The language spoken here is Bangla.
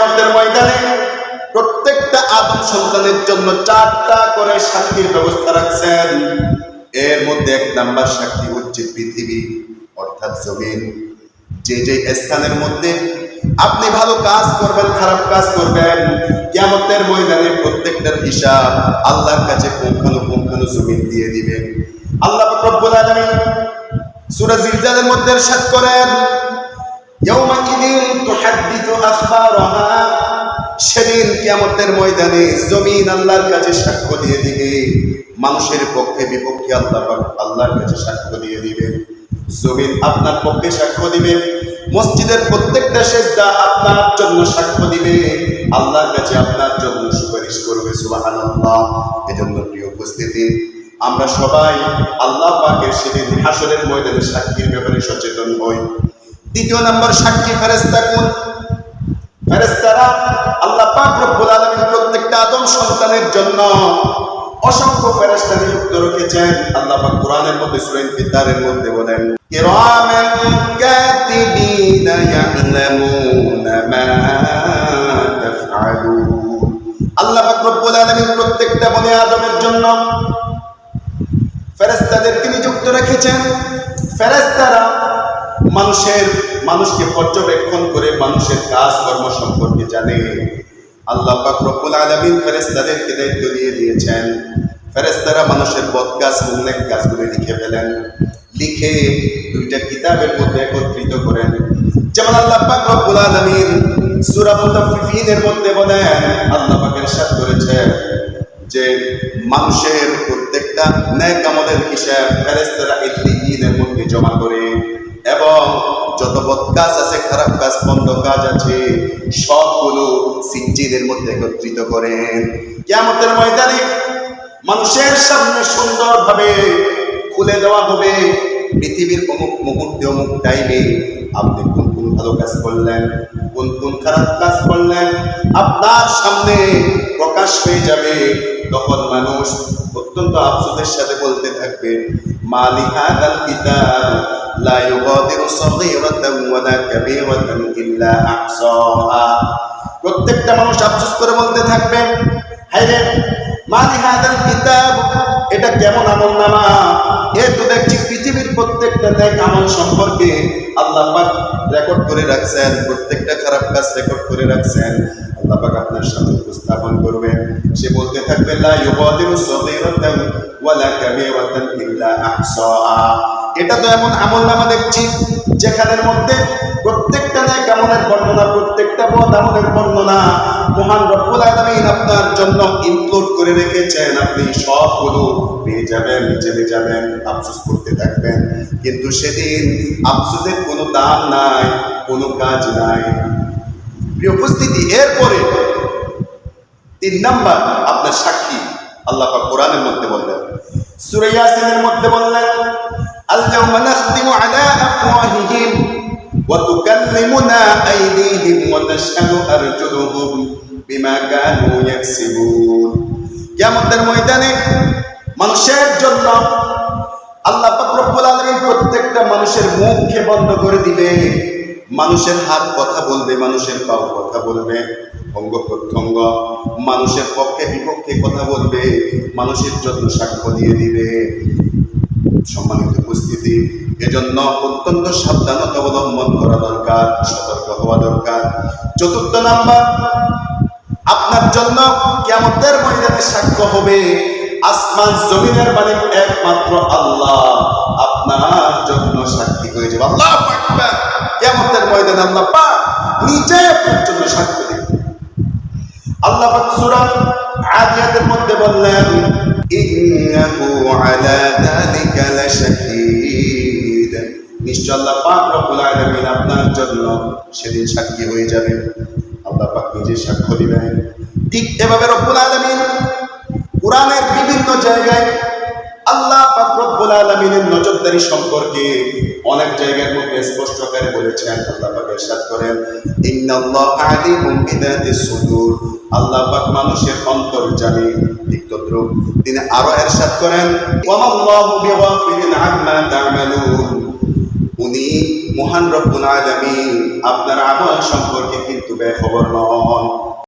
কিয়ামতের ময়দানে প্রত্যেকটা আদম সন্তানের জন্য চারটা করে সাক্ষীর ব্যবস্থা রাখছেন এর মধ্যে এক নাম্বার সাক্ষী হচ্ছে পৃথিবী অর্থাৎ জমিন যে যে স্থানের মধ্যে আপনি ভালো কাজ করবেন খারাপ কাজ করবেন কিয়ামতের ময়দানে প্রত্যেকটার হিসাব আল্লাহর কাছে পুঙ্খানু পুঙ্খানু জমিন দিয়ে দিবেন আল্লাহ পাক রব্বুল আলামিন সূরা জিলজালের মধ্যে ارشاد করেন ইয়াউমাইদিন তুহাদ্দিথু আখবারাহা সেদিন কিয়ামতের ময়দানে জমিন আল্লাহর কাছে সাক্ষ্য দিয়ে দিবে। মানুষের পক্ষে বিপক্ষে আল্লাহ আল্লাহর কাছে সাক্ষ্য দিয়ে দিবে। জমিন আপনার পক্ষে সাক্ষ্য দিবে। মসজিদের প্রত্যেকটা সেজদা আপনার জন্য সাক্ষ্য দিবে। আল্লাহর কাছে আপনার জন্য সুপারিশ করবে, সুবহানাল্লাহ। এজন্য প্রিয় উপস্থিতি, আমরা সবাই আল্লাহ পাকের সেদিন হাসরের ময়দানে সাক্ষীর ব্যাপারে সচেতন হই। দ্বিতীয় নম্বর, সাক্ষী ফেরেস্তা কোন? ফেরেস্তারা আল্লাহ পাক রব্বুল আলামিন প্রত্যেকটা আদম সন্তানের জন্য অসংখ্য ফেরেশতা নিযুক্ত রেখেছেন। আল্লাহ পাক কোরআনের মধ্যে, সূরা ইনফিতারের মধ্যে বলেন, কিরামান কাতিবিনা ইয়ালামুনা মা তাফআলুন। আল্লাহ পাক রব্বুল আলামিন প্রত্যেকটা বনে আদমের জন্য ফেরেস্তাদেরকে নিযুক্ত রেখেছেন। ফেরেস্তারা মানুষের মানুষকে পর্যবেক্ষণ করে মানুষের কাজ, কর্ম সম্পর্কে জানে। আল্লাহ রব্বুল আলামিন ফেরেশতাদেরকে দায়িত্ব দিয়ে দিয়েছেন। ফেরেস্তারা মানুষের বদ মুন্নেক কাজগুলো লিখে ফেলেন। লিখে দুইটা কিতাবের মধ্যে একত্রিত করেন। যেমন আল্লাহ রব্বুল আলামিন সূরা মধ্যে বলেন, আল্লাহ পাক ইরশাদ করেছেন যে, মানুষের প্রত্যেকটা ন্যাক আমলের হিসাব ফেরেশতারা ইল্লিয়িনের মধ্যে জমা করে। এবং যত বদ কাজ আছে, খারাপ কাজ, বন্ধ কাজ আছে, সবগুলো সিজ্জিনের মধ্যে একত্রিত করেন। কিয়ামতের ময়দানে মানুষের সামনে সুন্দরভাবে খুলে দেওয়া হবে। পৃথিবীর অমুক মুহূর্তে, অমুক টাইমে আপনি কোন কোন ভালো কাজ করলেন, কোন কোন খারাপ কাজ করলেন, আপনার সামনে প্রকাশ হয়ে যাবে। তখন মানুষ অত্যন্ত আফসোসের সাথে বলতে থাকবে মালি হাদাল কিতাব লা ইউগাদিরু সগীরাতান ওয়ালা কাবীরাতান ইল্লা আহসাহা প্রত্যেকটা মানুষ আফসোস করে বলতে থাকবে, হায় রে, মালি হাদাল কিতাব, এটা কেমন আমল নামা? এ তো দেখছি পৃথিবীর প্রত্যেকটা নেক আমল সম্পর্কে আল্লাহ পাক রেকর্ড করে রাখছেন, প্রত্যেকটা খারাপ কাজ রেকর্ড করে রাখছেন। আল্লাহ পাক আপনার সামনে উপস্থাপন করবেন। সে বলতে থাকবে, লা ইউগাদিরু সগীরাতান ওয়ালা কাবীরাতান ইল্লা আহসাহা। এটা তো এমন আমল নামা দেখছি, যেখানের মধ্যে প্রত্যেকটা নেক আমলের বর্ণনা, প্রত্যেকটা পদ আমলের বর্ণনা। মহান রব্বুল আলামিন আপনার জন্য ইনক্লুড করে রেখেছেন। আপনি সবগুলো পেয়ে যাবেন জেনে যাবেন, আফসোস করতে থাকবেন। কিন্তু সেদিন আফসোসের কোনো দাম নাই, কোনো কাজ নাই। প্রিয় উপস্থিতি, এরপরে তিন নাম্বার, আপনার সাক্ষী, আল্লাহ কোরআনের মধ্যে বললেন। সূরা ইয়াসিনের মধ্যে বললেন আলা আফওয়াহিহিম ওয়া তুকাল্লিমুনা আইদিহিম ওয়া তাশহাদু আরজুলুহুম বিমা কানু ইয়াকসিবুন কিয়ামতের ময়দানে মানুষের জন্য আল্লাহ রব্বুল প্রত্যেকটা মানুষের মুখকে বন্ধ করে দিবে। মানুষের হাত কথা বলবে, মানুষের পাও কথা বলবে। অঙ্গ প্রত্যঙ্গ, মানুষের পক্ষে বিপক্ষে কথা বলবে, মানুষের জন্য সাক্ষ্য দিয়ে দিবে। সম্মানিত উপস্থিতি, এজন্য অত্যন্ত সাবধানতা অবলম্বন করা দরকার, সতর্ক হওয়া দরকার। চতুর্থ নাম্বার, আপনার জন্য কেমতের ময়দানে সাক্ষ্য হবে, আসমান জমিনের মালিক একমাত্র আল্লাহ। আপনার জন্য সাক্ষী হয়ে যাবে। আল্লাহ কেমতের ময়দানে আল্লাহ পাক নিজে জন্য সাক্ষ্য দেবে আল্লাহ পাক সূরা আদিয়াতের মধ্যে বললেন আল্লাহ পাক রব্বুল আলামিন আপনার জন্য সেদিন সাক্ষী হয়ে যাবেন। আল্লাহ পাক নিজে সাক্ষ্য দিবেন। ঠিক এভাবে রব্বুল আলামিন কোরআনের বিভিন্ন জায়গায় আল্লাহ পাক রব্বুল আলামিনের নজরদারি সম্পর্কে অনেক জায়গার মধ্যে স্পষ্ট করে বলেছেন। আল্লাহ পাক ইরশাদ করেন, ইন্নাল্লাহা আলিমুম বিদাতিস সুদূর। আল্লাহ পাক মানুষের অন্তর জানে তিনি আরও এরশাদ করেন উনি মহান রব্বুল আলামিন আপনার আমল সম্পর্কে কিন্তু বেখবর নন।